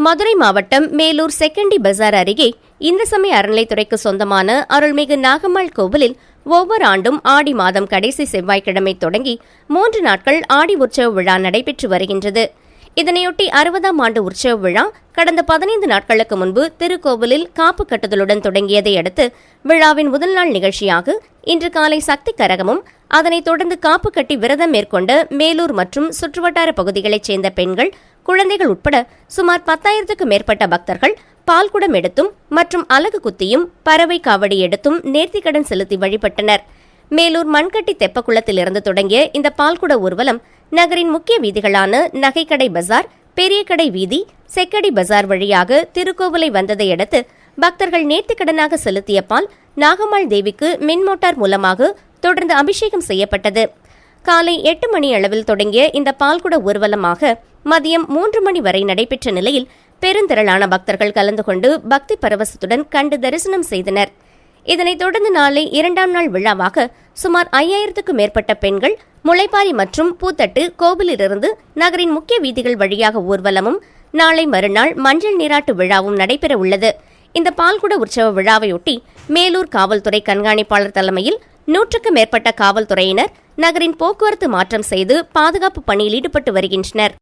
மதுரை மாவட்டம் மேலூர் செகண்டி பஜார் அருகே இந்து சமய அறநிலைத்துறைக்கு சொந்தமான அருள்மிகு நாகம்மாள் கோவிலில் ஒவ்வொரு ஆண்டும் ஆடி மாதம் கடைசி செவ்வாய்க்கிழமை தொடங்கி மூன்று நாட்கள் ஆடி உற்சவ விழா நடைபெற்று வருகின்றது. இதனையொட்டி அறுபதாம் ஆண்டு உற்சவ விழா கடந்த பதினைந்து நாட்களுக்கு முன்பு திருக்கோவிலில் காப்பு கட்டுதலுடன் தொடங்கியதை அடுத்து விழாவின் முதல் நாள் நிகழ்ச்சியாக இன்று காலை சக்தி கரகமும் அதனைத் தொடர்ந்து காப்பு கட்டி விரதம் மேற்கொண்ட மேலூர் மற்றும் சுற்றுவட்டார பகுதிகளைச் சேர்ந்த பெண்கள் குழந்தைகள் உட்பட சுமார் பத்தாயிரத்துக்கும் மேற்பட்ட பக்தர்கள் பால்குடம் எடுத்தும் மற்றும் அலகு குத்தியும் பறவை காவடி எடுத்தும் நேர்த்திக்கடன் செலுத்தி வழிபட்டனர். மேலூர் மண்கட்டி தெப்பக்குளத்திலிருந்து தொடங்கிய இந்த பால்குட ஊர்வலம் நகரின் முக்கிய வீதிகளான நகைக்கடை பஜார் பெரியகடை வீதி செக்கடி பஜார் வழியாக திருக்கோவிலை வந்ததை அடுத்து பக்தர்கள் நேர்த்திக்கடனாக செலுத்திய பால் நாகம்மாள் தேவிக்கு மின் மோட்டார் மூலமாக தொடர்ந்து அபிஷேகம் செய்யப்பட்டது. காலை எட்டு மணி அளவில் தொடங்கிய இந்த பால்குட ஊர்வலமாக மதியம் மூன்று மணி வரை நடைபெற்ற நிலையில் பெருந்திரளான பக்தர்கள் கலந்து கொண்டு பக்தி பரவசத்துடன் கண்டு தரிசனம் செய்தனர். இதனைத் தொடர்ந்து நாளை இரண்டாம் நாள் விழாவாக சுமார் ஐயாயிரத்துக்கும் மேற்பட்ட பெண்கள் முளைப்பாரி மற்றும் பூத்தட்டு கோவிலிலிருந்து நகரின் முக்கிய வீதிகள் வழியாக ஊர்வலமும் நாளை மறுநாள் மஞ்சள் நீராட்டு விழாவும் நடைபெற உள்ளது இந்த பால்குட உற்சவ விழாவையொட்டி மேலூர் காவல்துறை கண்காணிப்பாளர் தலைமையில் நூற்றுக்கு மேற்பட்ட காவல்துறையினர் நகரின் போக்குவரத்து மாற்றம் செய்து பாதுகாப்பு பணியில் ஈடுபட்டு வருகின்றனர்.